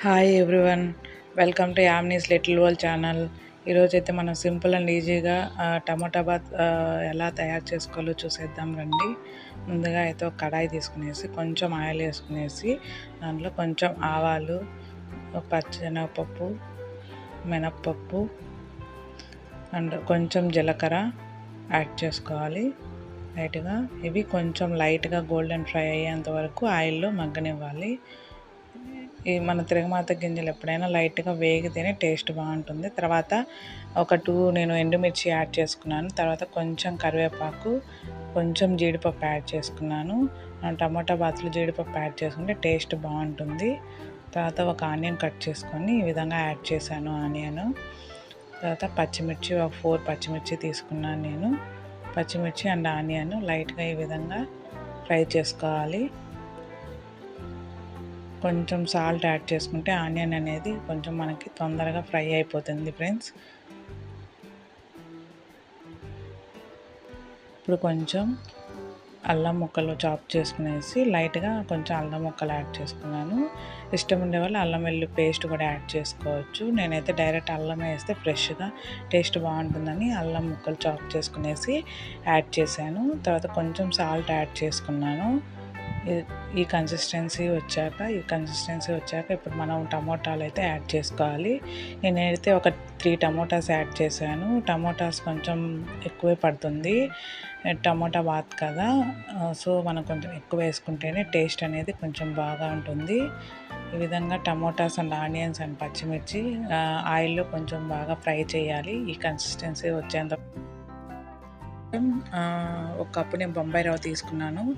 Hi everyone welcome to Yamni's little world channel ఈరోజైతే మనం simple and ఈజీగా టమాటా bath ఎలా తయారు చేసుకోవాలో చూసేద్దాం రండి. ముందుగా అయితే ఒక కడాయి తీసుకునేసి కొంచెం ఆయిల్ వేసుకునేసి దాంట్లో కొంచెం ఆవాలు పచ్చనపప్పు మినప్పప్పు అండ్ కొంచెం జీలకర్ర యాడ్ చేసుకోవాలి. లైట్గా ఇవి కొంచెం లైట్గా గోల్డెన్ ఫ్రై అయ్యేంత వరకు ఆయిల్లో మగ్గనివ్వాలి. ఈ మన తిరగమాత గింజలు ఎప్పుడైనా లైట్గా వేగితేనే టేస్ట్ బాగుంటుంది. తర్వాత ఒక టూ నేను ఎండుమిర్చి యాడ్ చేసుకున్నాను. తర్వాత కొంచెం కరివేపాకు కొంచెం జీడిపప్పు యాడ్ చేసుకున్నాను. ఆ టమాటా బాతులు జీడిపప్పు యాడ్ చేసుకుంటే టేస్ట్ బాగుంటుంది. తర్వాత ఒక ఆనియన్ కట్ చేసుకొని ఈ విధంగా యాడ్ చేశాను ఆనియన్. తర్వాత పచ్చిమిర్చి ఒక ఫోర్ పచ్చిమిర్చి తీసుకున్నాను నేను. పచ్చిమిర్చి అండ్ ఆనియన్ లైట్గా ఈ విధంగా ఫ్రై చేసుకోవాలి. కొంచెం సాల్ట్ యాడ్ చేసుకుంటే ఆనియన్ అనేది కొంచెం మనకి తొందరగా ఫ్రై అయిపోతుంది ఫ్రెండ్స్. ఇప్పుడు కొంచెం అల్లం ముక్కలు చాప్ చేసుకునేసి లైట్గా కొంచెం అల్లం ముక్కలు యాడ్ చేసుకున్నాను. ఇష్టం ఉండే వాళ్ళు అల్లం వెల్లు పేస్ట్ కూడా యాడ్ చేసుకోవచ్చు. నేనైతే డైరెక్ట్ అల్లం వేస్తే ఫ్రెష్గా టేస్ట్ బాగుంటుందని అల్లం ముక్కలు చాప్ చేసుకునేసి యాడ్ చేశాను. తర్వాత కొంచెం సాల్ట్ యాడ్ చేసుకున్నాను. ఈ కన్సిస్టెన్సీ వచ్చాక ఈ కన్సిస్టెన్సీ వచ్చాక ఇప్పుడు మనం టమోటాలు అయితే యాడ్ చేసుకోవాలి. నేనైతే ఒక త్రీ టమోటాస్ యాడ్ చేశాను. టమోటాస్ కొంచెం ఎక్కువే పడుతుంది. టమోటా బాత్ కదా. సో మనం కొంచెం ఎక్కువ వేసుకుంటేనే టేస్ట్ అనేది కొంచెం బాగా ఉంటుంది. ఈ విధంగా టమోటాస్ అండ్ ఆనియన్స్ అండ్ పచ్చిమిర్చి ఆయిల్లో కొంచెం బాగా ఫ్రై చేయాలి. ఈ కన్సిస్టెన్సీ వచ్చేంత ఒక కప్పు నేను బొంబాయి రవ్వ తీసుకున్నాను.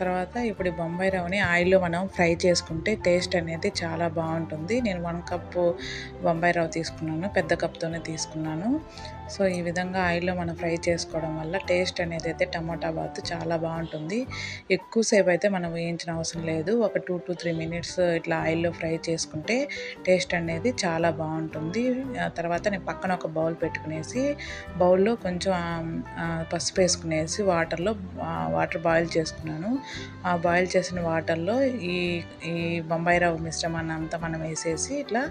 తర్వాత ఇప్పుడు ఈ బొంబాయి రవ్వని ఆయిల్లో మనం ఫ్రై చేసుకుంటే టేస్ట్ అనేది చాలా బాగుంటుంది. నేను వన్ కప్పు బొంబాయి రవ్వ తీసుకున్నాను పెద్ద కప్తోనే తీసుకున్నాను. సో ఈ విధంగా ఆయిల్లో మనం ఫ్రై చేసుకోవడం వల్ల టేస్ట్ అనేది అయితే టమాటా బాత్ చాలా బాగుంటుంది. ఎక్కువసేపు అయితే మనం వేయించిన అవసరం లేదు. ఒక టూ టు త్రీ మినిట్స్ ఇట్లా ఆయిల్లో ఫ్రై చేసుకుంటే టేస్ట్ అనేది చాలా బాగుంటుంది. తర్వాత నేను పక్కన ఒక బౌల్ పెట్టుకునేసి బౌల్లో కొంచెం పసుపు వేసుకునేసి వాటర్లో వాటర్ బాయిల్ చేసుకున్నాను. ఆ బాయిల్ చేసిన వాటర్లో ఈ ఈ బొంబాయి రవ్వ మిశ్రమాన్ని అంతా మనం వేసేసి ఇట్లా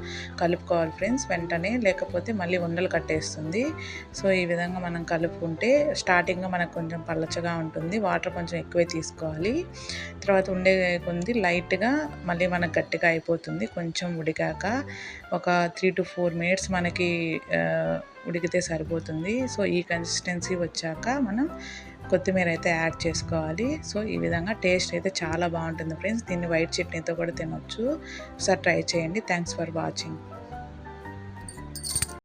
కలుపుకోవాలి ఫ్రెండ్స్ వెంటనే లేకపోతే మళ్ళీ ఉండలు కట్టేస్తుంది. సో ఈ విధంగా మనం కలుపుకుంటే స్టార్టింగ్గా మనకు కొంచెం పల్లచగా ఉంటుంది వాటర్ కొంచెం ఎక్కువే తీసుకోవాలి. తర్వాత ఉండే కొంది లైట్గా మళ్ళీ మనకు గట్టిగా అయిపోతుంది కొంచెం ఉడికాక ఒక త్రీ టు ఫోర్ మినిట్స్ మనకి ఉడికితే సరిపోతుంది. సో ఈ కన్సిస్టెన్సీ వచ్చాక మనం కొత్తిమీర అయితే యాడ్ చేసుకోవాలి. సో ఈ విధంగా టేస్ట్ అయితే చాలా బాగుంటుంది ఫ్రెండ్స్. దీన్ని వైట్ చట్నీతో కూడా తినొచ్చు. ఒకసారి ట్రై చేయండి. Thanks for watching.